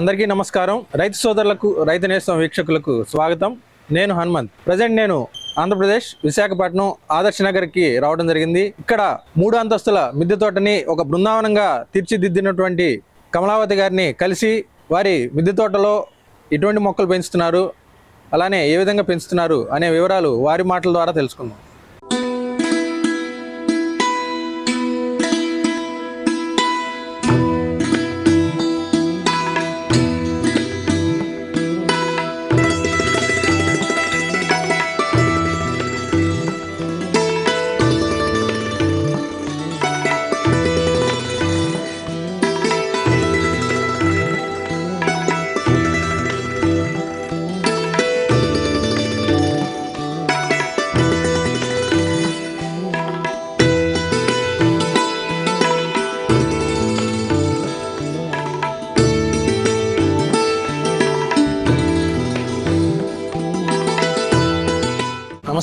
అందరికీ నమస్కారం. రైతు సోదరులకు రైతు నేస్తం వీక్షకులకు స్వాగతం. నేను హనుమంత్. ప్రజెంట్ నేను ఆంధ్రప్రదేశ్ విశాఖపట్నం ఆదర్శ నగర్కి రావడం జరిగింది. ఇక్కడ మూడు అంతస్తుల మిద్దె తోటని ఒక బృందావనంగా తీర్చిదిద్దినటువంటి కమలావతి గారిని కలిసి వారి మిద్దె తోటలో ఎటువంటి మొక్కలు పెంచుతున్నారు. అలానే ఏ విధంగా పెంచుతున్నారు అనే వివరాలు వారి మాటల ద్వారా తెలుసుకుందాం.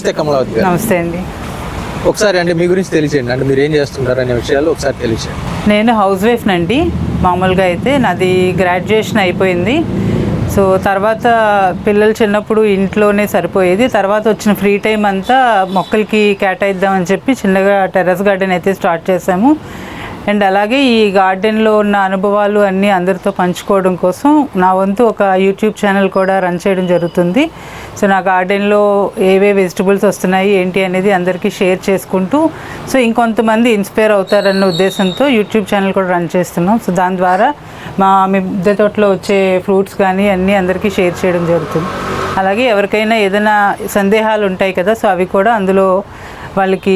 నమస్తే కమలావతి గారు. నమస్తే అండి. ఒకసారి అంటే మీ గురించి తెలియచేయండి. అంటే మీరు ఏం చేస్తుంటారు అనే విషయాలు ఒకసారి తెలియచేయండి. నేను హౌస్ వైఫ్ నండి మామూలుగా అయితే నాది గ్రాడ్యుయేషన్ అయిపోయింది. సో తర్వాత పిల్లలు చిన్నప్పుడు ఇంట్లోనే సరిపోయేది. తర్వాత వచ్చిన ఫ్రీ టైం అంతా మొక్కలకి కేటాయిద్దామని చెప్పి చిన్నగా టెర్రస్ గార్డెన్ అయితే స్టార్ట్ చేసాము అండ్ అలాగే ఈ గార్డెన్లో ఉన్న అనుభవాలు అన్నీ అందరితో పంచుకోవడం కోసం నా వంతు ఒక యూట్యూబ్ ఛానల్ కూడా రన్ చేయడం జరుగుతుంది. సో నా గార్డెన్లో ఏవే వెజిటబుల్స్ వస్తున్నాయి ఏంటి అనేది అందరికీ షేర్ చేసుకుంటూ సో ఇంకొంతమంది ఇన్స్పైర్ అవుతారన్న ఉద్దేశంతో యూట్యూబ్ ఛానల్ కూడా రన్ చేస్తున్నాం. సో దాని ద్వారా మా మిద్దె తోటలో వచ్చే ఫ్రూట్స్ కానీ అన్నీ అందరికీ షేర్ చేయడం జరుగుతుంది. అలాగే ఎవరికైనా ఏదైనా సందేహాలు ఉంటాయి కదా సో అవి కూడా అందులో వాళ్ళకి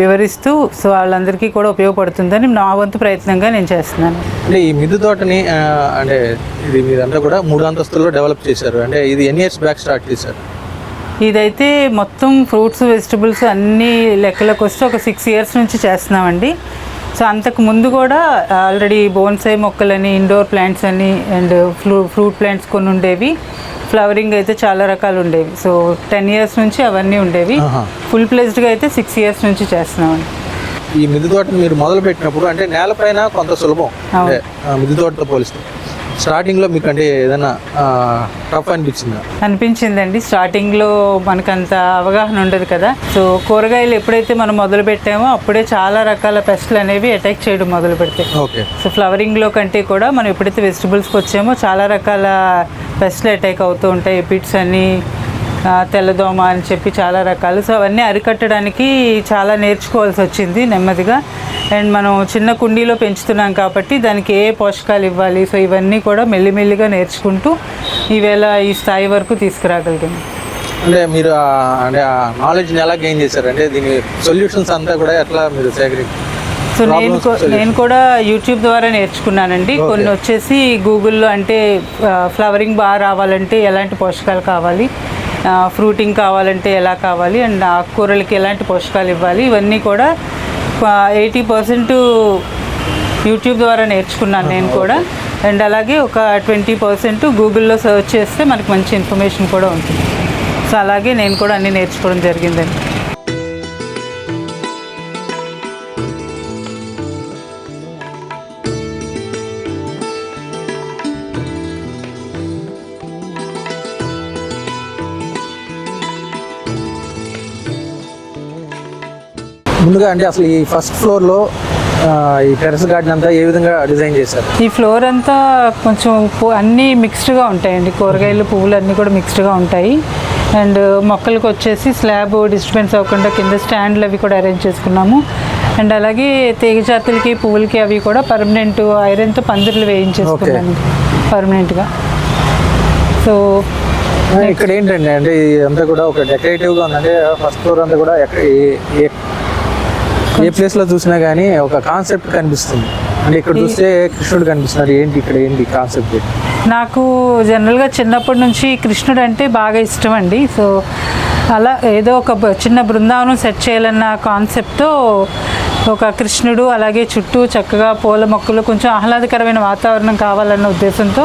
వివరిస్తూ సో వాళ్ళందరికీ కూడా ఉపయోగపడుతుందని నా వంతు ప్రయత్నంగా నేను చేస్తున్నాను. అంటే ఈ మిద్దె తోటని అంటే ఇది మీరంతా కూడా మూడు అంతస్తుల్లో డెవలప్ చేశారు. అంటే ఇది ఎన్ని ఇయర్స్ బ్యాక్ స్టార్ట్ చేశారు? ఇదైతే మొత్తం ఫ్రూట్స్ వెజిటబుల్స్ అన్నీ లెక్కలకు వస్తే ఒక సిక్స్ ఇయర్స్ నుంచి చేస్తున్నామండి. సో అంతకు ముందు కూడా ఆల్రెడీ బోన్సై మొక్కలని ఇండోర్ ప్లాంట్స్ అని అండ్ ఫ్రూ ఫ్రూట్ ప్లాంట్స్ కొన్ని ఉండేవి. ఫ్లవరింగ్ అయితే చాలా రకాలు ఉండేవి. సో టెన్ ఇయర్స్ నుంచి అవన్నీ ఉండేవి. ఫుల్ ప్లేస్డ్గా అయితే సిక్స్ ఇయర్స్ నుంచి చేస్తున్నామండి. ఈ మిద్దె తోటని మీరు మొదలు పెట్టినప్పుడు అంటే నేలపైన కొంత సులభం. మిద్దె తోటతో పోలిస్తే. స్టార్టింగ్లో మీకు అంటే ఏదైనా టఫ్ అనిపించిందా? అనిపించిందండి. స్టార్టింగ్లో మనకంత అవగాహన ఉండదు కదా. సో కూరగాయలు ఎప్పుడైతే మనం మొదలు పెట్టామో అప్పుడే చాలా రకాల పెస్ట్లు అనేవి అటాక్ చేయడం మొదలు పెడతాయి. ఓకే. సో ఫ్లవరింగ్లో కంటే కూడా మనం ఎప్పుడైతే వెజిటబుల్స్కి వచ్చామో చాలా రకాల పెస్ట్లు అటాక్ అవుతూ ఉంటాయి. పిట్స్ అని తెల్లదోమ అని చెప్పి చాలా రకాలు. సో అవన్నీ అరికట్టడానికి చాలా నేర్చుకోవాల్సి వచ్చింది నెమ్మదిగా. అండ్ మనం చిన్న కుండీలో పెంచుతున్నాం కాబట్టి దానికి ఏ పోషకాలు ఇవ్వాలి? సో ఇవన్నీ కూడా మెల్లిమెల్లిగా నేర్చుకుంటూ ఈవేళ ఈ స్థాయి వరకు తీసుకురాగలిగాం. అంటే మీరు అంటే ఆ నాలెడ్జ్ని ఎలా గెయిన్ చేశారు అంటే దీని సొల్యూషన్స్ అంతా కూడా ఎట్లా మీరు సేకరి సో నేను నేను కూడా యూట్యూబ్ ద్వారా నేర్చుకున్నానండి. కొన్ని వచ్చేసి గూగుల్లో అంటే ఫ్లవరింగ్ బాగా రావాలంటే ఎలాంటి పోషకాలు కావాలి? ఫ్రూటింగ్ కావాలంటే ఎలా కావాలి అండ్ ఆకుకూరలకి ఎలాంటి పోషకాలు ఇవ్వాలి ఇవన్నీ కూడా ఎయిటీ పర్సెంట్ యూట్యూబ్ ద్వారా నేర్చుకున్నాను నేను కూడా. అండ్ అలాగే ఒక ట్వంటీ పర్సెంట్ గూగుల్లో సెర్చ్ చేస్తే మనకి మంచి ఇన్ఫర్మేషన్ కూడా ఉంటుంది. సో అలాగే నేను కూడా అన్నీ నేర్చుకోవడం జరిగిందండి. ముందుగా అంటే అసలు ఈ ఫస్ట్ ఫ్లోర్లో ఈ టెరెస్ గార్డెన్ అంతా ఏ విధంగా డిజైన్ చేశారు? ఈ ఫ్లోర్ అంతా కొంచెం అన్నీ మిక్స్డ్గా ఉంటాయండి. కూరగాయలు పువ్వులు అన్నీ కూడా మిక్స్డ్గా ఉంటాయి. అండ్ మొక్కలకు వచ్చేసి స్లాబ్ డిస్టర్బెన్స్ అవ్వకుండా కింద స్టాండ్లు అవి కూడా అరేంజ్ చేసుకున్నాము. అండ్ అలాగే తీగ జాతులకి పువ్వులకి అవి కూడా పర్మనెంట్ ఐరన్తో పందిర్లు వేయించేసుకున్నాను. పర్మనెంట్గా. సో ఇక్కడ ఏంటండి అంటే ఇదంతా కూడా ఒక డెకరేటివ్గా ఉంది అంటే ఫస్ట్ ఫ్లోర్ అంతా కూడా ఏ- ఏ ప్లేస్లో చూసినా కానీ ఒక కాన్సెప్ట్ కనిపిస్తుంది. అంటే ఇక్కడ చూస్తే కృష్ణుడు కనిపిస్తున్నారు ఏంటి ఇక్కడ ఏంటి కాన్సెప్ట్ నాకు జనరల్గా చిన్నప్పటి నుంచి కృష్ణుడు అంటే బాగా ఇష్టం అండి. సో అలా ఏదో ఒక చిన్న బృందావనం సెట్ చేయాలన్న కాన్సెప్ట్తో ఒక కృష్ణుడు అలాగే చుట్టూ చక్కగా పూల మొక్కలు కొంచెం ఆహ్లాదకరమైన వాతావరణం కావాలన్న ఉద్దేశంతో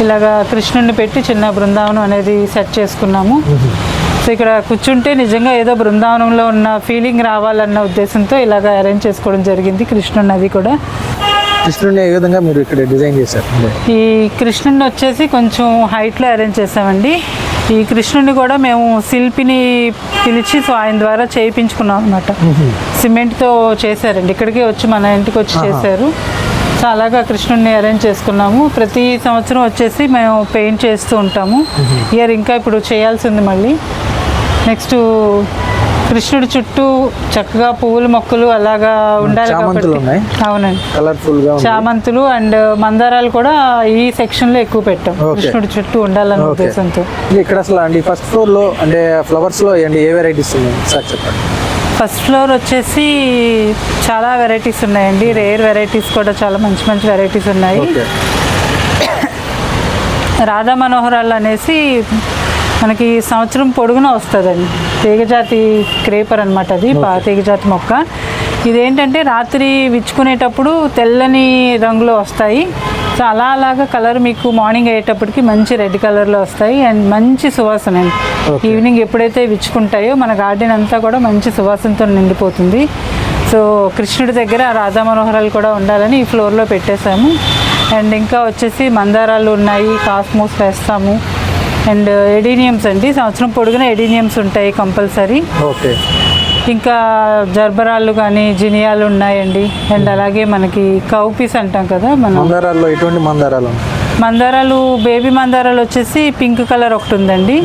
ఇలాగా కృష్ణుడిని పెట్టి చిన్న బృందావనం అనేది సెట్ చేసుకున్నాము. సో ఇక్కడ కూర్చుంటే నిజంగా ఏదో బృందావనంలో ఉన్న ఫీలింగ్ రావాలన్న ఉద్దేశంతో ఇలాగ అరేంజ్ చేసుకోవడం జరిగింది. కృష్ణుడు నది కూడా. కృష్ణుడిని ఏ విధంగా మీరు ఇక్కడ డిజైన్ చేశారు? ఈ కృష్ణుడిని వచ్చేసి కొంచెం హైట్లో అరేంజ్ చేసామండి ఈ కృష్ణుడిని కూడా మేము శిల్పిని పిలిచి సో ఆయన ద్వారా చేయించుకున్నాం అనమాట సిమెంట్తో చేశారండి. ఇక్కడికి వచ్చి మన ఇంటికి వచ్చి చేశారు. సో అలాగా కృష్ణుడిని అరేంజ్ చేసుకున్నాము. ప్రతి సంవత్సరం వచ్చేసి మేము పెయింట్ చేస్తూ ఉంటాము. ఇయర్ ఇంకా ఇప్పుడు చేయాల్సి ఉంది మళ్ళీ. నెక్స్ట్ కృష్ణుడి చుట్టూ చక్కగా పువ్వులు మొక్కలు అలాగా ఉండాలి కాబట్టి. అవునండి. కలర్ఫుల్గా చామంతులు అండ్ మందారాలు కూడా ఈ సెక్షన్లో ఎక్కువ పెట్టాం. కృష్ణుడి చుట్టూ ఉండాలన్న. ఉద్దేశంతో. ఇక్కడ అసలు అండి ఫస్ట్ ఫ్లోర్లో అంటే ఫ్లవర్స్లో ఏ వెరైటీస్ చెప్పండి. ఫస్ట్ ఫ్లోర్ వచ్చేసి చాలా వెరైటీస్ ఉన్నాయండి. రేర్ వెరైటీస్ కూడా చాలా మంచి మంచి వెరైటీస్ ఉన్నాయి. రాధా మనోహరాలు అనేసి మనకి సంవత్సరం పొడుగున వస్తుందండి. తీగజాతి క్రేపర్ అనమాట అది పా తీగజాతి మొక్క. ఇదేంటంటే రాత్రి విచ్చుకునేటప్పుడు తెల్లని రంగులో వస్తాయి. సో అలా అలాగా కలర్ మీకు మార్నింగ్ అయ్యేటప్పటికి మంచి రెడ్ కలర్లో వస్తాయి. అండ్ మంచి సువాసన అండి. ఈవినింగ్ ఎప్పుడైతే విచ్చుకుంటాయో మన గార్డెన్ అంతా కూడా మంచి సువాసనతో నిండిపోతుంది. సో కృష్ణుడి దగ్గర రాధా మనోహరాలు కూడా ఉండాలని ఈ ఫ్లోర్లో పెట్టేశాము. అండ్ ఇంకా వచ్చేసి మందారాలు ఉన్నాయి కాస్మోస్ వేస్తాము. అండ్ ఎడీనియమ్స్ అండి. సంవత్సరం పొడుగున ఎడీనియమ్స్ ఉంటాయి కంపల్సరీ. ఓకే. ఇంకా జర్బరాలు కానీ జినియాలు ఉన్నాయండి. అండ్ అలాగే మనకి కౌపీస్ అంటాం కదా మనం. మందారాల్లో ఎటువంటి మందారాలు మందారాలు బేబీ మందారాలు వచ్చేసి పింక్ కలర్ ఒకటి ఉందండి.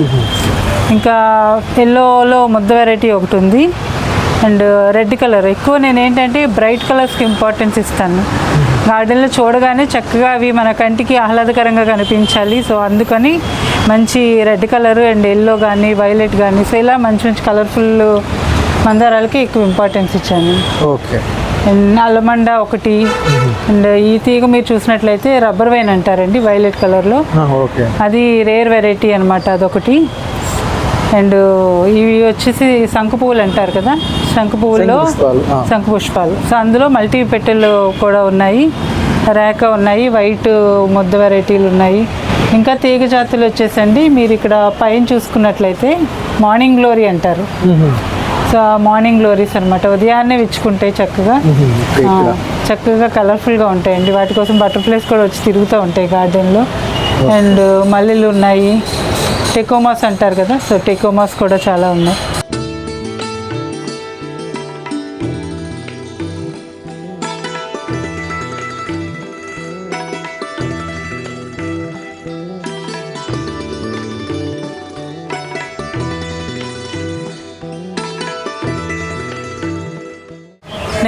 ఇంకా ఎల్లోలో ముద్ద వెరైటీ ఒకటి ఉంది. And red colour. ఎక్కువ నేను ఏంటంటే బ్రైట్ కలర్స్కి ఇంపార్టెన్స్ ఇస్తాను. గార్డెన్లో చూడగానే చక్కగా అవి మన కంటికి ఆహ్లాదకరంగా కనిపించాలి. సో అందుకని మంచి రెడ్ కలర్ అండ్ ఎల్లో కానీ వైలెట్ కానీ సో ఇలా మంచి మంచి కలర్ఫుల్ మందారాలకి ఎక్కువ ఇంపార్టెన్స్ ఇచ్చాను. ఓకే. అండ్ అలమండ ఒకటి అండ్ ఈ తీగ మీరు చూసినట్లయితే రబ్బర్ వైన్ అంటారండి వైలెట్ కలర్లో. ఓకే. అది రేర్ వెరైటీ అనమాట అదొకటి. అండ్ ఇవి వచ్చేసి శంకు పువ్వులు అంటారు కదా. శంకు పువ్వుల్లో. శంకు పుష్పాలు సో అందులో మల్టీ పెట్టెలు కూడా ఉన్నాయి. రేక ఉన్నాయి వైట్ ముద్ద వెరైటీలు ఉన్నాయి. ఇంకా తీగ జాతులు వచ్చేసండి. మీరు ఇక్కడ పైన చూసుకున్నట్లయితే మార్నింగ్ గ్లోరీ అంటారు. సో మార్నింగ్ గ్లోరీస్ అనమాట ఉదయాన్నే విచ్చుకుంటాయి చక్కగా. చక్కగా కలర్ఫుల్గా ఉంటాయండి. వాటి కోసం బటర్ఫ్లైస్ కూడా వచ్చి తిరుగుతూ ఉంటాయి గార్డెన్లో. అండ్ మల్లెలు ఉన్నాయి. టెకోమాస్ అంటారు కదా. సో టెకోమాస్ కూడా చాలా ఉన్నాయి.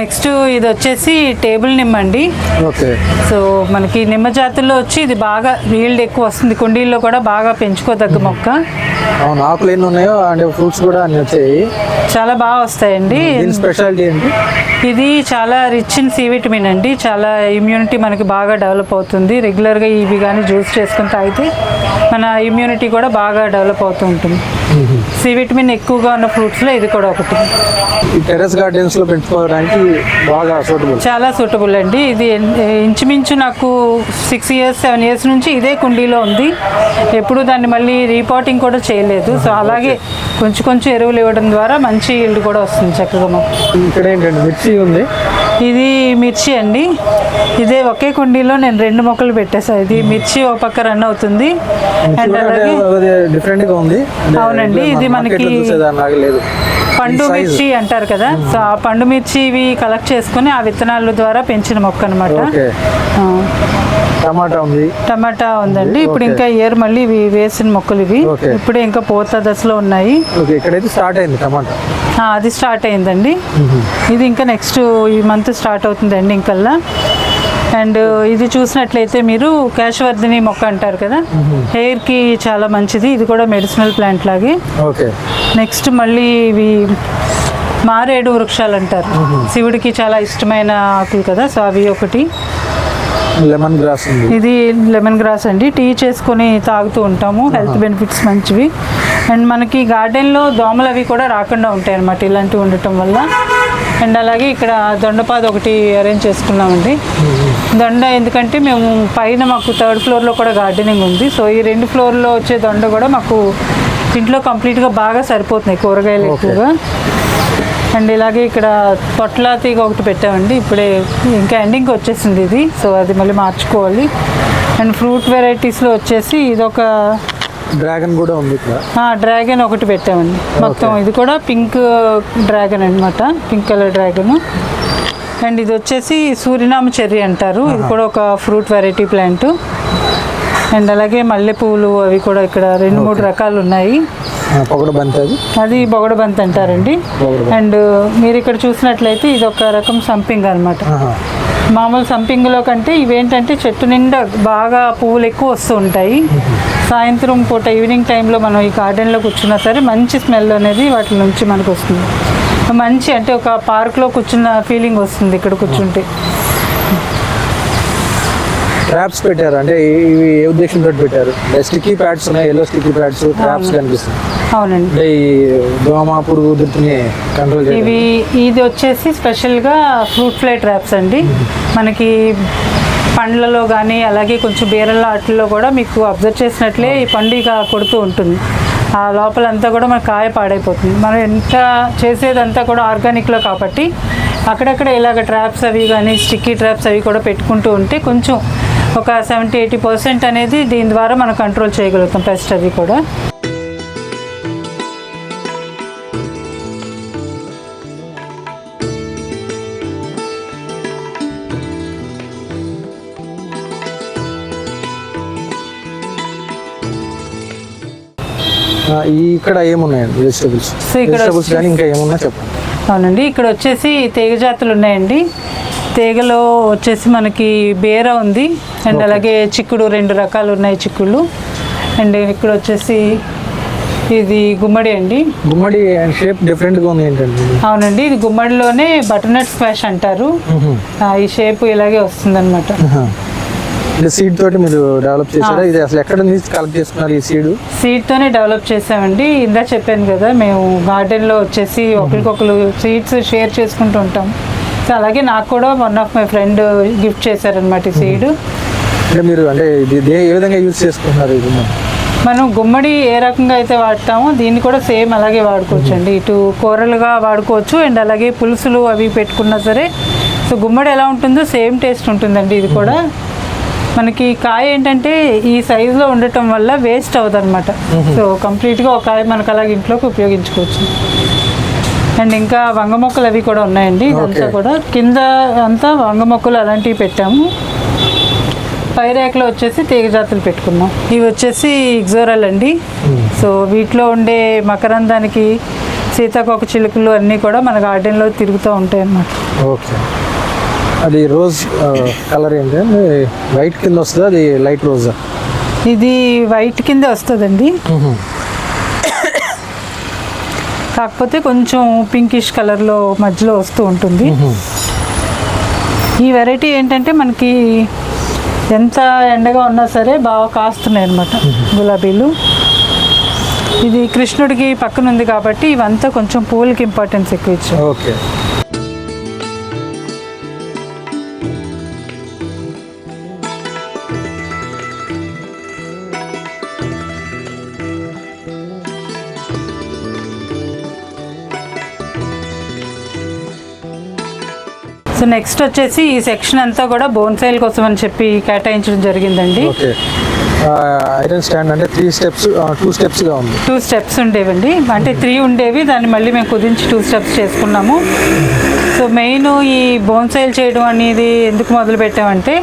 నెక్స్ట్ ఇది వచ్చేసి టేబుల్ నిమ్మ అండి. ఓకే. సో మనకి నిమ్మ జాతుల్లో వచ్చి ఇది బాగా ఈల్డ్ ఎక్కువ వస్తుంది. కుండీల్లో కూడా బాగా పెంచుకోదగ్గ మొక్క. అవును ఆకులు ఎన్ని ఉన్నాయో అంటే ఫ్రూట్స్ కూడా అన్ని వచ్చాయి. చాలా బాగా వస్తాయండి. స్పెషాలిటీ ఏంటి? ఇది చాలా రిచ్ ఇన్ సి విటమిన్ అండి. చాలా ఇమ్యూనిటీ మనకి బాగా డెవలప్ అవుతుంది. రెగ్యులర్గా ఇవి కానీ జ్యూస్ చేసుకుని తాగితే మన ఇమ్యూనిటీ కూడా బాగా డెవలప్ అవుతూ ఉంటుంది. సి విటమిన్ ఎక్కువగా ఉన్న ఫ్రూట్స్లో ఇది కూడా ఒకటి. టెరెస్ గార్డెన్స్లో పెంచుకోవడానికి బాగా సూటబుల్ చాలా సూటబుల్ అండి. ఇది ఇంచుమించు నాకు సిక్స్ ఇయర్స్ సెవెన్ ఇయర్స్ నుంచి ఇదే కుండీలో ఉంది. ఎప్పుడు దాన్ని మళ్ళీ రీపాటింగ్ కూడా చేయలేదు. సో అలాగే కొంచెం కొంచెం ఎరువులు ఇవ్వడం ద్వారా మంచి ఇల్లు కూడా వస్తుంది చక్కగా మాకు. ఇక్కడ ఏంటంటే మిర్చి ఉంది. ఇది మిర్చి అండి. ఇదే ఒకే కుండీలో నేను రెండు మొక్కలు పెట్టేసా. ఇది మిర్చి ఒక పక్క రన్ అవుతుంది. అండ్ అలాగే డిఫరెంట్గా ఉంది. అవునండి, ఇది మనకి పండు. మిర్చి అంటారు కదా సో ఆ పండు మిర్చి ఇవి కలెక్ట్ చేసుకుని ఆ విత్తనాల ద్వారా పెంచిన మొక్క అనమాట టమాటా ఉంది. టమాటా ఉందండి. ఇప్పుడు. ఇంకా ఇయర్ మళ్ళీ ఇవి వేసిన మొక్కలు ఇవి. ఇప్పుడే ఇంకా పూత దశలో ఉన్నాయి. ఇక్కడైతే స్టార్ట్ అయింది టమాటా. అది స్టార్ట్ అయిందండి. ఇది ఇంకా నెక్స్ట్ ఈ మంత్ స్టార్ట్ అవుతుంది ఎండింగ్ కల్లా అండ్ ఇది చూసినట్లయితే మీరు క్యాషవర్ధిని మొక్క అంటారు కదా? హెయిర్కి చాలా మంచిది. ఇది కూడా మెడిసినల్ ప్లాంట్ లాగే. ఓకే. నెక్స్ట్ మళ్ళీ ఇవి మారేడు వృక్షాలు అంటారు. శివుడికి చాలా ఇష్టమైన ఆకులు కదా? సో అవి ఒకటి. లెమన్ గ్రాస్ ఇది లెమన్ గ్రాస్ అండి. టీ చేసుకొని తాగుతూ ఉంటాము. హెల్త్ బెనిఫిట్స్ మంచివి. అండ్ మనకి గార్డెన్లో దోమలు అవి కూడా రాకుండా ఉంటాయి అన్నమాట ఇలాంటివి ఉండటం వల్ల. అండ్ అలాగే ఇక్కడ దొండపాద ఒకటి అరేంజ్ చేసుకున్నామండి. దొండ ఎందుకంటే మేము పైన మాకు థర్డ్ ఫ్లోర్లో కూడా గార్డెనింగ్ ఉంది. సో ఈ రెండు ఫ్లోర్లో వచ్చే దొండ కూడా మాకు ఇంట్లో కంప్లీట్గా బాగా సరిపోతున్నాయి కూరగాయలు. ఎక్కువగా. అండ్ ఇలాగే ఇక్కడ పొట్ల తీగ ఒకటి పెట్టామండి. ఇప్పుడే ఇంకా ఎండింగ్ వచ్చేసింది ఇది. సో అది మళ్ళీ మార్చుకోవాలి. అండ్ ఫ్రూట్ వెరైటీస్లో వచ్చేసి ఇదొక డ్రాగన్ కూడా ఉంది డ్రాగన్ ఒకటి పెట్టామండి. మొత్తం ఇది కూడా పింక్ డ్రాగన్ అన్నమాట. Pink colour dragon. అండ్ ఇది వచ్చేసి సూర్యనామ చెర్రీ అంటారు. ఇది కూడా ఒక ఫ్రూట్ వెరైటీ ప్లాంట్. అండ్ అలాగే మల్లెపూలు అవి కూడా ఇక్కడ రెండు మూడు రకాలు ఉన్నాయి. బంతి అది? అది బొగడబంతి అంటారండి. అండ్ మీరు ఇక్కడ చూసినట్లయితే ఇది ఒక రకం సంపింగ్ అనమాట. మామూలు సంపింగ్లో కంటే ఇవేంటంటే చెట్టు నిండా బాగా పువ్వులు ఎక్కువ వస్తూ ఉంటాయి. సాయంత్రం పూట ఈవినింగ్ టైంలో మనం ఈ గార్డెన్లో కూర్చున్నా సరే మంచి స్మెల్ అనేది వాటి నుంచి మనకు వస్తుంది. మంచి అంటే ఒక పార్క్లో కూర్చున్న ఫీలింగ్ వస్తుంది ఇక్కడ కూర్చుంటే. ట్రాప్స్ పెట్టారు? అంటే ఇవి ఏ ఉద్దేశంతో పెట్టారు? స్టిక్కీ ప్యాడ్స్ ఉన్నాయి ఎల్లో స్టిక్కీ ప్యాడ్స్ ట్రాప్స్ కనిపిస్తుంది అవునండి. ఈ దోమ పురుగు కంట్రోల్ ఇవి ఇది వచ్చేసి స్పెషల్గా ఫ్రూట్ ఫ్లై ట్రాప్స్ అండి. మనకి పండ్లలో కానీ అలాగే కొంచెం బీరల వాటిల్లో కూడా మీకు అబ్జర్వ్ చేసినట్లే ఈ పండుగ కొడుతూ ఉంటుంది. ఆ లోపలంతా కూడా మన కాయ పాడైపోతుంది. మనం ఎంత చేసేదంతా కూడా ఆర్గానిక్లో కాబట్టి అక్కడక్కడ ఇలాగ ట్రాప్స్ అవి కానీ స్టిక్కీ ట్రాప్స్ అవి కూడా పెట్టుకుంటూ ఉంటే కొంచెం ఒక సెవెంటీ ఎయిటీ పర్సెంట్ అనేది దీని ద్వారా మనం కంట్రోల్ చేయగలుగుతాం పెస్ట్ అవి కూడా. ఇక్కడ ఏమున్నాయండి వెజిటబుల్స్ సో ఇక్కడ వెజిటబుల్స్ కానీ ఇంకా ఏమున్నా చెప్పండి. అవునండి ఇక్కడ వచ్చేసి తీగ జాతులు ఉన్నాయండి. తీగలో వచ్చేసి మనకి బేర ఉంది అండ్ అలాగే చిక్కుడు రెండు రకాలు ఉన్నాయి చిక్కుళ్ళు. అండ్ ఇక్కడ వచ్చేసి ఇది గుమ్మడి అండి. గుమ్మడి షేప్ డిఫరెంట్గా ఉంది ఏంటండి? అవునండి ఇది గుమ్మడిలోనే బటర్నట్ స్క్వాష్ అంటారు. ఈ షేప్ ఇలాగే వస్తుందన్నమాట. ఆహా. ఇది సీడ్ తోటి మీరు డెవలప్ చేశారా? ఇది అసలు ఎక్కడ నుంచి కలెక్ట్ చేసుకున్నారు ఈ సీడ్ సీడ్తోనే డెవలప్ చేసామండి ఇందా చెప్పాను కదా మేము గార్డెన్లో వచ్చేసి ఒకరికొకరు సీడ్స్ షేర్ చేసుకుంటూ ఉంటాం. సో అలాగే నాకు కూడా one of my friend gift చేశారనమాట ఈ సీడ్ అంటే మీరు అంటే ఇది ఏ విధంగా యూజ్ చేసుకుంటున్నారు ఇది? మనం గుమ్మడి ఏ రకంగా అయితే వాడతామో దీన్ని కూడా సేమ్ అలాగే వాడుకోవచ్చు అండి ఇటు కూరలుగా వాడుకోవచ్చు అండ్ అలాగే పులుసులు అవి పెట్టుకున్నా సరే. సో గుమ్మడి ఎలా ఉంటుందో సేమ్ టేస్ట్ ఉంటుందండి ఇది కూడా. మనకి కాయ ఏంటంటే ఈ సైజులో ఉండటం వల్ల వేస్ట్ అవ్వదు అనమాట సో కంప్లీట్గా ఒక కాయ మనకు అలాగే ఇంట్లోకి ఉపయోగించుకోవచ్చు. అండ్ ఇంకా వంగ మొక్కలు అవి కూడా ఉన్నాయండి. ఇదంతా Okay. కూడా కింద అంతా వంగ మొక్కలు అలాంటివి పెట్టాము. పై రేఖలో వచ్చేసి తీగ జాతులు పెట్టుకున్నాం. ఇవి వచ్చేసి ఇగ్జోరల్ అండి. సో వీటిలో ఉండే మకరందానికి సీతాకోక చిలుకలు అన్నీ కూడా మన గార్డెన్లో తిరుగుతూ ఉంటాయి అన్నమాట ఓకే. అది రోజ్ కలర్ ఏంటంటే వైట్ కింద వస్తుంది? అది లైట్ రోజ్ ఇది వైట్ కింద వస్తుందండి. కాకపోతే కొంచెం పింకిష్ కలర్లో మధ్యలో వస్తూ ఉంటుంది. ఈ వెరైటీ ఏంటంటే మనకి ఎంత ఎండగా ఉన్నా సరే బాగా కాస్తున్నాయి అనమాట గులాబీలు. ఇది కృష్ణుడికి పక్కన ఉంది కాబట్టి ఇవంతా కొంచెం పూలకి ఇంపార్టెన్స్ ఎక్కువ ఇచ్చాం ఓకే. సో నెక్స్ట్ వచ్చేసి ఈ సెక్షన్ అంతా కూడా బోన్సైల్ కోసం అని చెప్పి కేటాయించడం జరిగిందండి. ఐరన్ స్టాండ్ అంటే త్రీ స్టెప్స్ టూ స్టెప్స్గా ఉంది. టూ స్టెప్స్ ఉండేవండి. అంటే త్రీ ఉండేవి దాన్ని మళ్ళీ మేము కుదించి టూ స్టెప్స్ చేసుకున్నాము. సో మెయిన్ ఈ బోన్సైల్ చేయడం అనేది ఎందుకు మొదలు పెట్టామంటే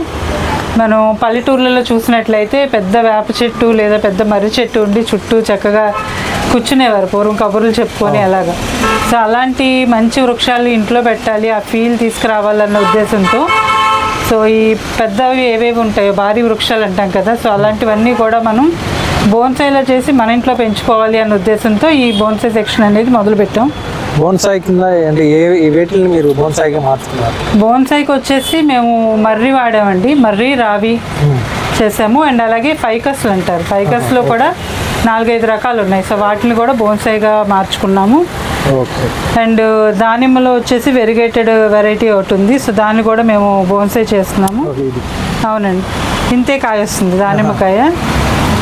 మనం పల్లెటూర్లలో చూసినట్లయితే పెద్ద వేప చెట్టు లేదా పెద్ద మర్రి చెట్టు ఉండి చుట్టూ చక్కగా కూర్చునేవారు పూర్వం కబుర్లు చెప్పుకొని అలాగా. సో అలాంటి మంచి వృక్షాలు ఇంట్లో పెట్టాలి ఆ ఫీల్ తీసుకురావాలన్న ఉద్దేశంతో. సో ఈ పెద్దవి ఏవేవి ఉంటాయో భారీ వృక్షాలు అంటాం కదా సో అలాంటివన్నీ కూడా మనం బోన్సాయిలో చేసి మన ఇంట్లో పెంచుకోవాలి అన్న ఉద్దేశంతో ఈ బోన్సాయి సెక్షన్ అనేది మొదలుపెట్టాం. బోన్సాయి కింద అంటే ఏ ఏ వేటిని మీరు బోన్సాయిగా మార్చుకున్నారు? బోన్సాయికి వచ్చేసి మేము మర్రి వాడామండి మర్రి రావి చేసాము. అండ్ అలాగే ఫైకస్లు అంటారు. ఫైకస్లో కూడా నాలుగైదు రకాలు ఉన్నాయి సో వాటిని కూడా బోన్సాయిగా మార్చుకున్నాము. అండ్ దానిమ్మలో వచ్చేసి వెరిగేటెడ్ వెరైటీ ఒకటి ఉంది. సో దాన్ని కూడా మేము బోన్సాయి చేస్తున్నాము. అవునండి. ఇంతే కాయ వస్తుంది దానిమ్మకాయ.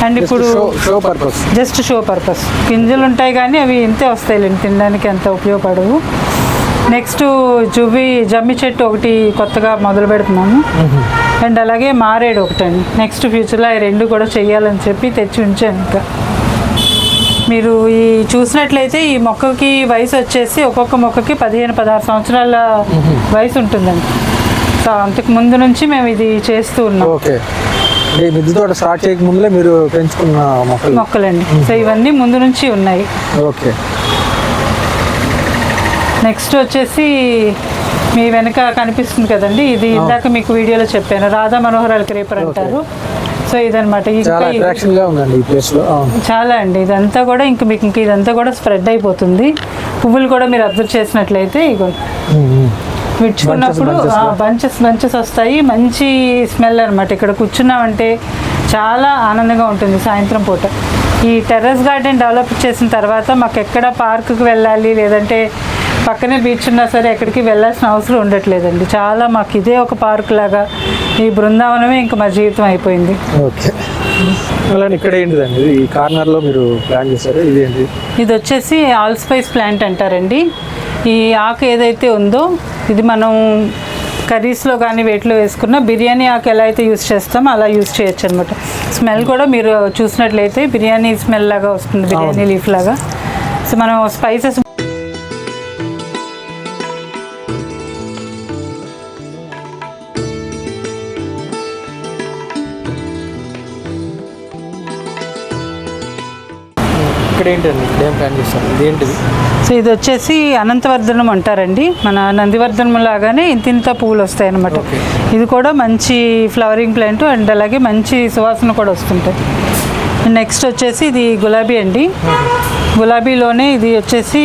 అండ్ ఇప్పుడు show show purpose just show purpose గింజలు ఉంటాయి కానీ అవి ఇంతే వస్తాయి తినడానికి అంత ఉపయోగపడవు. నెక్స్ట్ జువ్వి జమ్మి చెట్టు ఒకటి కొత్తగా మొదలు పెడుతున్నాము. అండ్ అలాగే మారేడు ఒకటండి. నెక్స్ట్ ఫ్యూచర్లో ఈ రెండు కూడా చెయ్యాలని చెప్పి తెచ్చి ఉంచాను ఇంకా. మీరు ఈ చూసినట్లయితే ఈ మొక్కకి వయసు వచ్చేసి ఒక్కొక్క మొక్కకి పదిహేను పదహారు సంవత్సరాల వయసు ఉంటుందండి. సో అంతకు ముందు నుంచి మేము ఇది చేస్తూ ఉన్నాం. ఓకే. అంటే ఈ మిద్దె తోట స్టార్ట్ చేయక ముందులే మీరు పెంచుకున్న మొక్కలు. మొక్కలండి. సో ఇవన్నీ ముందు నుంచి ఉన్నాయి. ఓకే. నెక్స్ట్ వచ్చేసి మీ వెనక కనిపిస్తుంది కదండి. ఇది ఇందాక మీకు వీడియోలో చెప్పాను. రాధా మనోహరాల క్రేపర్ అంటారు. సో ఇదనమాట చాలా అండి. ఇదంతా కూడా ఇంక మీకు ఇంక ఇదంతా కూడా స్ప్రెడ్ అయిపోతుంది. పువ్వులు కూడా మీరు అబ్జర్వ్ చేసినట్లయితే ఇగో. బంచెస్ బంచెస్ వస్తాయి. మంచి స్మెల్ అనమాట ఇక్కడ కూర్చున్నామంటే చాలా ఆనందంగా ఉంటుంది సాయంత్రం పూట. ఈ టెర్రస్ గార్డెన్ డెవలప్ చేసిన తర్వాత మాకు ఎక్కడ పార్కుకి వెళ్ళాలి లేదంటే పక్కనే బీచ్ ఉన్నా సరే ఎక్కడికి వెళ్ళాల్సిన అవసరం ఉండట్లేదండి. చాలా మాకు ఇదే ఒక పార్క్ లాగా ఈ బృందావనమే ఇంకా మా జీవితం అయిపోయింది. ఓకే. అలానే ఇక్కడ ఏంటిదండి? ఇది ఈ కార్నర్లో మీరు ప్లాన్ చేశారు? ఇది ఏంటి? ఇది వచ్చేసి ఆల్ స్పైస్ ప్లాంట్ అంటారండి. ఈ ఆకు ఏదైతే ఉందో ఇది మనం కర్రీస్లో కానీ వేటిలో వేసుకున్న బిర్యానీ ఆకు ఎలా అయితే యూస్ చేస్తామో అలా యూస్ చేయొచ్చు అనమాట స్మెల్ కూడా మీరు చూసినట్లయితే బిర్యానీ స్మెల్ లాగా వస్తుంది బిర్యానీ లీఫ్ లాగా. సో మనం స్పైసెస్ ఇక్కడ ఏంటండి ఏం ప్లాన్ చేశారు. ఇది ఏంటిది సో ఇది వచ్చేసి అనంతవర్ధనం అంటారండి. మన నందివర్ధనం లాగానే ఇంత ఇంత పువ్వులు వస్తాయి అనమాట. ఇది కూడా మంచి ఫ్లవరింగ్ ప్లాంట్ అండ్ అలాగే మంచి సువాసన కూడా వస్తుంటాయి. నెక్స్ట్ వచ్చేసి ఇది గులాబీ అండి. గులాబీలోనే ఇది వచ్చేసి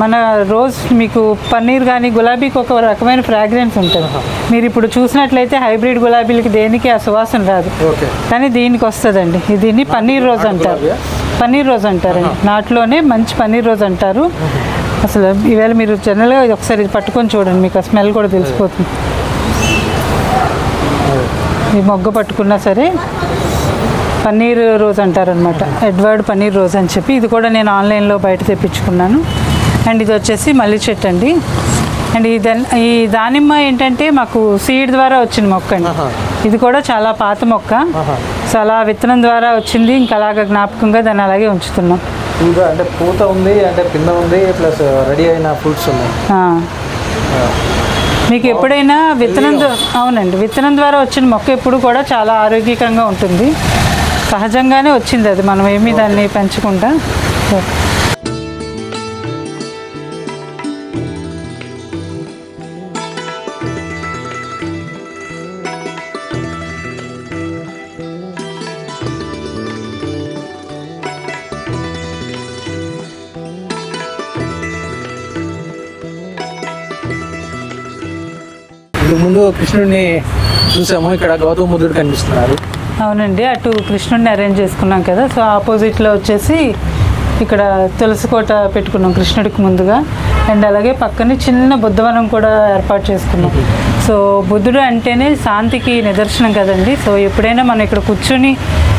మన రోజ్ మీకు పన్నీర్ కానీ గులాబీకి ఒక రకమైన ఫ్రాగ్రెన్స్ ఉంటుంది. మీరు ఇప్పుడు చూసినట్లయితే హైబ్రిడ్ గులాబీలకి దేనికి ఆ సువాసన రాదు. కానీ దీనికి వస్తుందండి. దీన్ని పన్నీర్ రోజ్ అంటారు. పన్నీర్ రోజ్ అంటారండి. నాటులోనే మంచి పన్నీర్ రోజ్ అంటారు. అసలు ఈవేళ మీరు జనరల్గా ఇది ఒకసారి ఇది పట్టుకొని చూడండి మీకు ఆ స్మెల్ కూడా తెలిసిపోతుంది. ఈ మొగ్గ పట్టుకున్నా సరే పన్నీర్ రోజ్ అంటారనమాట ఎడ్వర్డ్ పన్నీర్ రోజ్ అని చెప్పి ఇది కూడా నేను ఆన్లైన్లో బయట తెప్పించుకున్నాను. అండ్ ఇది వచ్చేసి మల్లి చెట్టు అండి. అండ్ ఈ ఈ దానిమ్మ ఏంటంటే మాకు సీడ్ ద్వారా వచ్చిన మొక్క అండి. ఇది కూడా చాలా పాత మొక్క. సో అలా విత్తనం ద్వారా వచ్చింది. ఇంకా అలాగ జ్ఞాపకంగా దాన్ని అలాగే ఉంచుతున్నాం. ఇంకా అంటే పూత ఉంది అంటే పింద ఉంది ప్లస్ రెడీ అయిన ఫ్రూట్స్ ఉన్నాయి. మీకు ఎప్పుడైనా విత్తనం అవునండి. విత్తనం ద్వారా వచ్చిన మొక్క ఎప్పుడు కూడా చాలా ఆరోగ్యకరంగా ఉంటుంది. సహజంగానే వచ్చింది అది. మనం ఏమీ దాన్ని పెంచకుండా. ముందు కృష్ణుడిని చూసాము. ఇక్కడ గౌతమ బుద్ధుడు కనిపిస్తున్నారు. అవునండి అటు కృష్ణుడిని అరేంజ్ చేసుకున్నాం కదా సో ఆపోజిట్లో వచ్చేసి ఇక్కడ తులసి కోట పెట్టుకున్నాం కృష్ణుడికి ముందుగా. అండ్ అలాగే పక్కనే చిన్న బుద్ధవనం కూడా ఏర్పాటు చేసుకున్నాం. సో బుద్ధుడు అంటేనే శాంతికి నిదర్శనం కదండి. సో ఎప్పుడైనా మనం ఇక్కడ కూర్చొని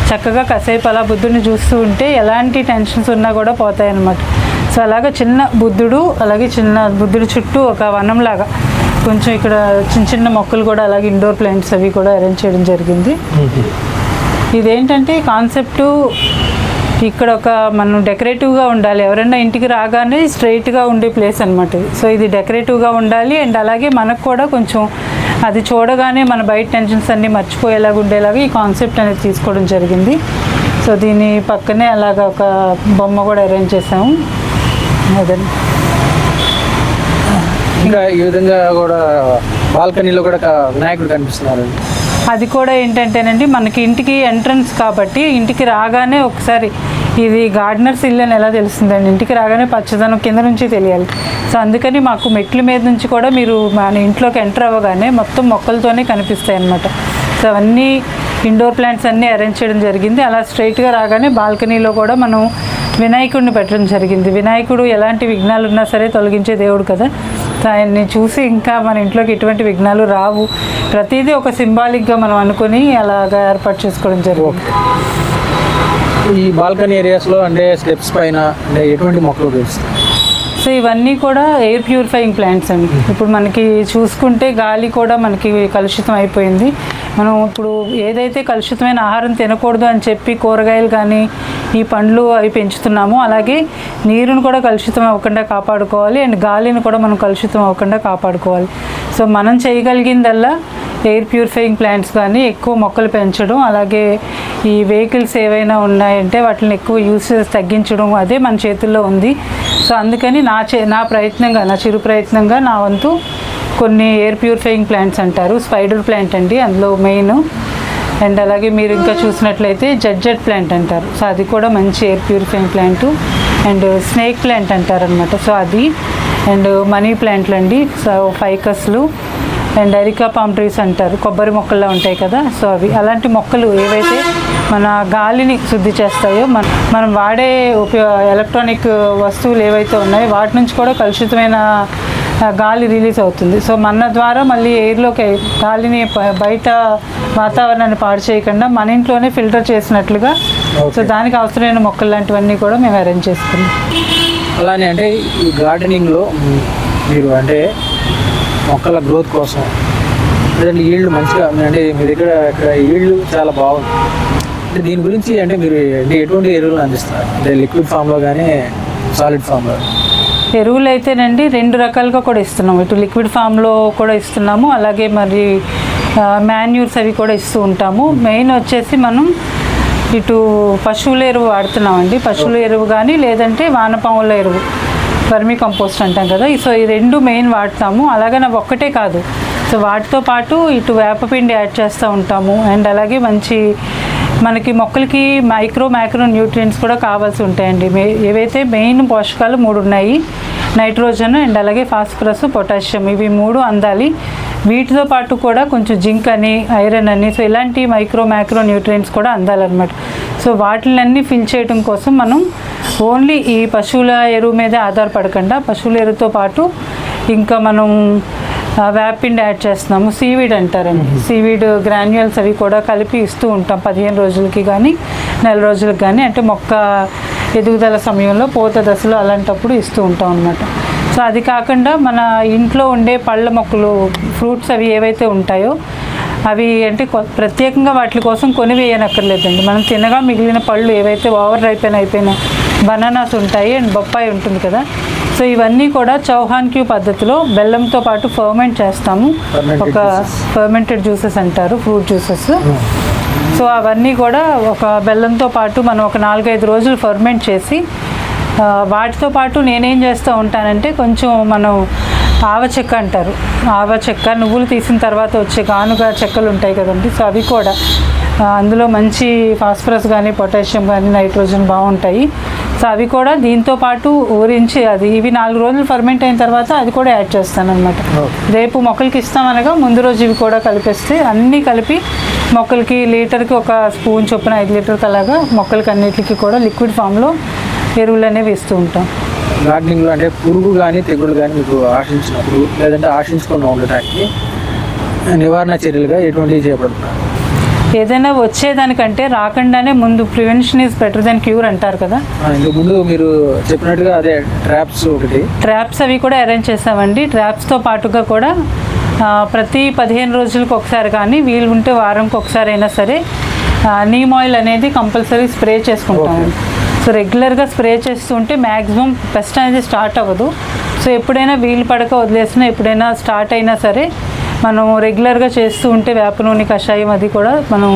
చక్కగా కాసేపు అలా బుద్ధుడిని చూస్తూ ఉంటే ఎలాంటి టెన్షన్స్ ఉన్నా కూడా పోతాయన్నమాట. సో అలాగే చిన్న బుద్ధుడు అలాగే చిన్న బుద్ధుడి చుట్టూ ఒక వనంలాగా కొంచెం ఇక్కడ చిన్న చిన్న మొక్కలు కూడా అలాగే ఇండోర్ ప్లాంట్స్ అవి కూడా అరేంజ్ చేయడం జరిగింది. ఇదేంటంటే కాన్సెప్టు ఇక్కడ ఒక మనం డెకరేటివ్గా ఉండాలి. ఎవరైనా ఇంటికి రాగానే స్ట్రైట్గా ఉండే ప్లేస్ అనమాట సో ఇది డెకరేటివ్గా ఉండాలి. అండ్ అలాగే మనకు కూడా కొంచెం అది చూడగానే మన బయట టెన్షన్స్ అన్నీ మర్చిపోయేలాగా ఉండేలాగా ఈ కాన్సెప్ట్ అనేది తీసుకోవడం జరిగింది. సో దీని పక్కనే అలాగ ఒక బొమ్మ కూడా అరేంజ్ చేసాము. అదే ఇంకా ఈ విధంగా కూడా బాల్కనీలో కూడా వినాయకుడు కనిపిస్తున్నారు. అది కూడా ఏంటంటేనండి మనకి ఇంటికి ఎంట్రన్స్ కాబట్టి ఇంటికి రాగానే ఒకసారి ఇది గార్డెనర్స్ ఇల్లు అని ఎలా తెలుస్తుందండి? ఇంటికి రాగానే పచ్చదనం కింద నుంచి తెలియాలి. సో అందుకని మాకు మెట్ల మీద నుంచి కూడా మీరు మన ఇంట్లోకి ఎంటర్ అవ్వగానే మొత్తం మొక్కలతోనే కనిపిస్తాయి అన్నమాట. సో అవన్నీ ఇండోర్ ప్లాంట్స్ అన్నీ అరేంజ్ చేయడం జరిగింది. అలా స్ట్రైట్గా రాగానే బాల్కనీలో కూడా మనం వినాయకుడిని పెట్టడం జరిగింది. వినాయకుడు ఎలాంటి విఘ్నాలు ఉన్నా సరే తొలగించే దేవుడు కదా. ఆయన్ని చూసి ఇంకా మన ఇంట్లోకి ఎటువంటి విఘ్నాలు రావు. ప్రతిదీ ఒక సింబాలిక్గా మనం అనుకొని అలాగా ఏర్పాటు చేసుకోవడం జరిగింది. ఈ బాల్కనీ ఏరియాస్లో అంటే స్టెప్స్ పైన అంటే ఎటువంటి మొక్కలు పెంచుతారు సో ఇవన్నీ కూడా ఎయిర్ ప్యూరిఫైయింగ్ ప్లాంట్స్ అండి. ఇప్పుడు మనకి చూసుకుంటే గాలి కూడా మనకి కలుషితం అయిపోయింది. మనం ఇప్పుడు ఏదైతే కలుషితమైన ఆహారం తినకూడదు అని చెప్పి కూరగాయలు కానీ ఈ పండ్లు అవి పెంచుతున్నాము అలాగే నీరును కూడా కలుషితం అవ్వకుండా కాపాడుకోవాలి అండ్ గాలిని కూడా మనం కలుషితం అవ్వకుండా కాపాడుకోవాలి. సో మనం చేయగలిగిందల్లా ఎయిర్ ప్యూరిఫైయింగ్ ప్లాంట్స్ కానీ ఎక్కువ మొక్కలు పెంచడం అలాగే ఈ వెహికల్స్ ఏవైనా ఉన్నాయంటే వాటిని ఎక్కువ యూసేజ్ తగ్గించడం అదే మన చేతుల్లో ఉంది. సో అందుకని నా చే నా ప్రయత్నంగా నా చిరు ప్రయత్నంగా నా వంతు కొన్ని ఎయిర్ ప్యూరిఫైయింగ్ ప్లాంట్స్ అంటారు స్పైడర్ ప్లాంట్ అండి అందులో మెయిన్ అండ్ అలాగే మీరు ఇంకా చూసినట్లయితే జడ్జెట్ ప్లాంట్ అంటారు. సో అది కూడా మంచి air purifying plant and snake plant అంటారు అనమాట సో అది అండ్ మనీ ప్లాంట్లు అండి. సో ఫైకస్లు అండ్ ఎరికా పామ్ ట్రీస్ అంటారు. కొబ్బరి మొక్కల్లో ఉంటాయి కదా. సో అవి. అలాంటి మొక్కలు ఏవైతే మన గాలిని శుద్ధి చేస్తాయో మన మనం వాడే ఉపయో ఎలక్ట్రానిక్ వస్తువులు ఏవైతే ఉన్నాయో వాటి నుంచి కూడా కలుషితమైన గాలి రిలీజ్ అవుతుంది. సో మన ద్వారా మళ్ళీ ఎయిర్లోకి గాలిని బయట వాతావరణాన్ని పాడు చేయకుండా మన ఇంట్లోనే ఫిల్టర్ చేసినట్లుగా సో దానికి అవసరమైన మొక్కలు లాంటివన్నీ కూడా మేము అరేంజ్ చేసుకున్నాం అలానే అంటే ఈ గార్డెనింగ్లో మీరు అంటే మొక్కల గ్రోత్ కోసం లేదంటే ఈల్డ్ మంచిగా అంటే మీ దగ్గర ఇక్కడ ఈల్డ్ చాలా బాగుంది. అంటే దీని గురించి అంటే మీరు అంటే ఎటువంటి ఎరువులు అందిస్తారు? అంటే లిక్విడ్ ఫామ్లో కానీ సాలిడ్ ఫామ్లో ఎరువులు అయితేనండి రెండు రకాలుగా కూడా ఇస్తున్నాము ఇటు లిక్విడ్ ఫామ్లో కూడా ఇస్తున్నాము. అలాగే మరి మాన్యూర్స్ అవి కూడా ఇస్తూ ఉంటాము. మెయిన్ వచ్చేసి మనం ఇటు పశువుల ఎరువు వాడుతున్నామండి. పశువుల ఎరువు కానీ లేదంటే వానపాముల ఎరువు. వర్మీ కంపోస్ట్ అంటాం కదా. సో ఈ రెండు మెయిన్ వాడతాము. అలాగే నాకు ఒక్కటే కాదు. సో వాటితో పాటు ఇటు వేపపిండి యాడ్ చేస్తూ ఉంటాము. అండ్ అలాగే మంచి మనకి మొక్కలకి మైక్రో మైక్రో న్యూట్రియంట్స్ కూడా కావాల్సి ఉంటాయండి. మే ఏవైతే మెయిన్ పోషకాలు మూడు ఉన్నాయి నైట్రోజన్ అండ్ అలాగే ఫాస్ఫరస్ పొటాషియం ఇవి మూడు అందాలి. వీటితో పాటు కూడా కొంచెం జింక్ అని ఐరన్ అని సో ఇలాంటి మైక్రో మైక్రో న్యూట్రియంట్స్ కూడా అందాలన్నమాట. సో వాటిలన్నీ ఫిల్ చేయడం కోసం మనం ఓన్లీ ఈ పశువుల ఎరువు మీదే ఆధారపడకుండా పశువుల ఎరువుతో పాటు ఇంకా మనం ఆ, వేపిండి యాడ్ చేస్తున్నాము. సీవీడ్ అంటారండి. సీవీడ్ గ్రాన్యువల్స్ అవి కూడా కలిపి ఇస్తూ ఉంటాం. పదిహేను రోజులకి కానీ నెల రోజులకి కానీ అంటే మొక్క ఎదుగుదల సమయంలో పూత దశలో అలాంటప్పుడు ఇస్తూ ఉంటాం అనమాట సో అది కాకుండా మన ఇంట్లో ఉండే పళ్ళ మొక్కలు ఫ్రూట్స్ అవి ఏవైతే ఉంటాయో అవి అంటే ప్రత్యేకంగా వాటి కోసం కొని వేయనక్కర్లేదండి. మనం తినగా మిగిలిన పళ్ళు ఏవైతే ఓవర్ రైపెన్ అయిపోయిన బనానాస్ ఉంటాయి అండ్ బొప్పాయి ఉంటుంది కదా సో ఇవన్నీ కూడా చౌహాన్ క్యూ పద్ధతిలో బెల్లంతో పాటు ఫర్మెంట్ చేస్తాము. ఒక ఫర్మెంటెడ్ జ్యూసెస్ అంటారు ఫ్రూట్ జ్యూసెస్ సో అవన్నీ కూడా ఒక బెల్లంతో పాటు మనం ఒక నాలుగైదు రోజులు ఫర్మెంట్ చేసి వాటితో పాటు నేనేం చేస్తూ ఉంటానంటే కొంచెం మనం ఆవ చెక్క అంటారు. ఆవ చెక్క నువ్వులు తీసిన తర్వాత వచ్చే గానుగ చెక్కలు ఉంటాయి కదండి సో అవి కూడా అందులో మంచి ఫాస్ఫరస్ కానీ పొటాషియం కానీ నైట్రోజన్ బాగుంటాయి. సో అవి కూడా దీంతో పాటు ఊరించి అది ఇవి నాలుగు రోజులు ఫర్మెంట్ అయిన తర్వాత అది కూడా యాడ్ చేస్తాను అనమాట. రేపు మొక్కలకి ఇస్తామనగా ముందు రోజు ఇవి కూడా కలిపేస్తే అన్నీ కలిపి మొక్కలకి లీటర్కి ఒక స్పూన్ చొప్పున ఐదు లీటర్కి అలాగా మొక్కలకి అన్నిటికీ కూడా లిక్విడ్ ఫామ్లో ఎరువులు అనేవి ఇస్తూ ఉంటాం. గార్డెనింగ్లో అంటే పురుగు కానీ తెగుళ్ళు కానీ మీకు ఆశించినప్పుడు లేదంటే ఆశించకుండా ఉండటానికి నివారణ చర్యలుగా ఎటువంటివి చేపడుతున్నారు ఏదైనా వచ్చేదానికంటే రాకుండానే ముందు prevention is better than cure అంటారు కదా. ముందు మీరు చెప్పినట్టుగా అదే ట్రాప్స్ ఒకటి. ట్రాప్స్ అవి కూడా అరేంజ్ చేసామండి. ట్రాప్స్తో పాటుగా కూడా ప్రతి పదిహేను రోజులకు ఒకసారి కానీ వీలు ఉంటే వారంకి ఒకసారి అయినా సరే నీమ్ ఆయిల్ అనేది కంపల్సరీ స్ప్రే చేసుకుంటామండి సో రెగ్యులర్గా స్ప్రే చేస్తుంటే మ్యాక్సిమం పెస్ట్ అనేది స్టార్ట్ అవ్వదు. సో ఎప్పుడైనా వీలు పడక వదిలేసినా ఎప్పుడైనా స్టార్ట్ అయినా సరే మనం రెగ్యులర్గా చేస్తూ ఉంటే వేప నూనె కషాయం అది కూడా మనం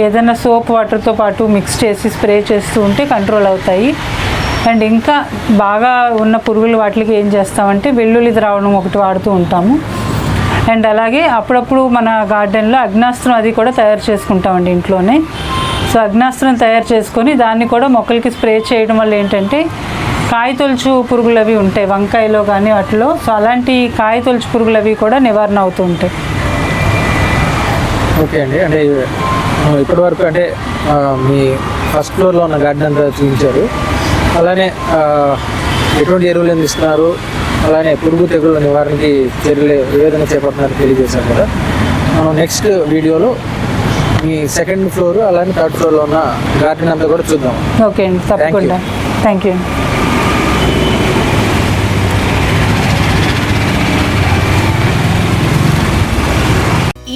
ఏదైనా సోప్ వాటర్తో పాటు మిక్స్ చేసి స్ప్రే చేస్తూ ఉంటే కంట్రోల్ అవుతాయి. అండ్ ఇంకా బాగా ఉన్న పురుగులు వాటికి ఏం చేస్తామంటే వెల్లుల్లి ద్రావణం ఒకటి వాడుతూ ఉంటాము. అండ్ అలాగే అప్పుడప్పుడు మన గార్డెన్లో అగ్నాస్త్రం అది కూడా తయారు చేసుకుంటామండి ఇంట్లోనే. సో అగ్నాస్త్రం తయారు చేసుకొని దాన్ని కూడా మొక్కలకి స్ప్రే చేయడం వల్ల ఏంటంటే కాయ తొలుచు పురుగులు అవి ఉంటాయి వంకాయలో కానీ వాటిలో. సో అలాంటి కాయ తొలుచు పురుగులు అవి కూడా నివారణ అవుతూ ఉంటాయి. ఓకే అండి. అంటే ఇప్పటి వరకు అంటే మీ ఫస్ట్ ఫ్లోర్లో ఉన్న గార్డెన్ అంతా చూపించారు. అలానే ఎటువంటి ఎరువులు అందిస్తున్నారు అలానే పురుగు తెగుళ్ళ నివారణకి చర్యలు ఏ విధంగా చేపడుతున్నారు తెలియజేశారు కదా. మనం నెక్స్ట్ వీడియోలో మీ సెకండ్ ఫ్లోర్ అలానే థర్డ్ ఫ్లోర్లో ఉన్న గార్డెన్ అంతా కూడా చూద్దాం. ఓకే అండి. తప్పకుండా. Thank you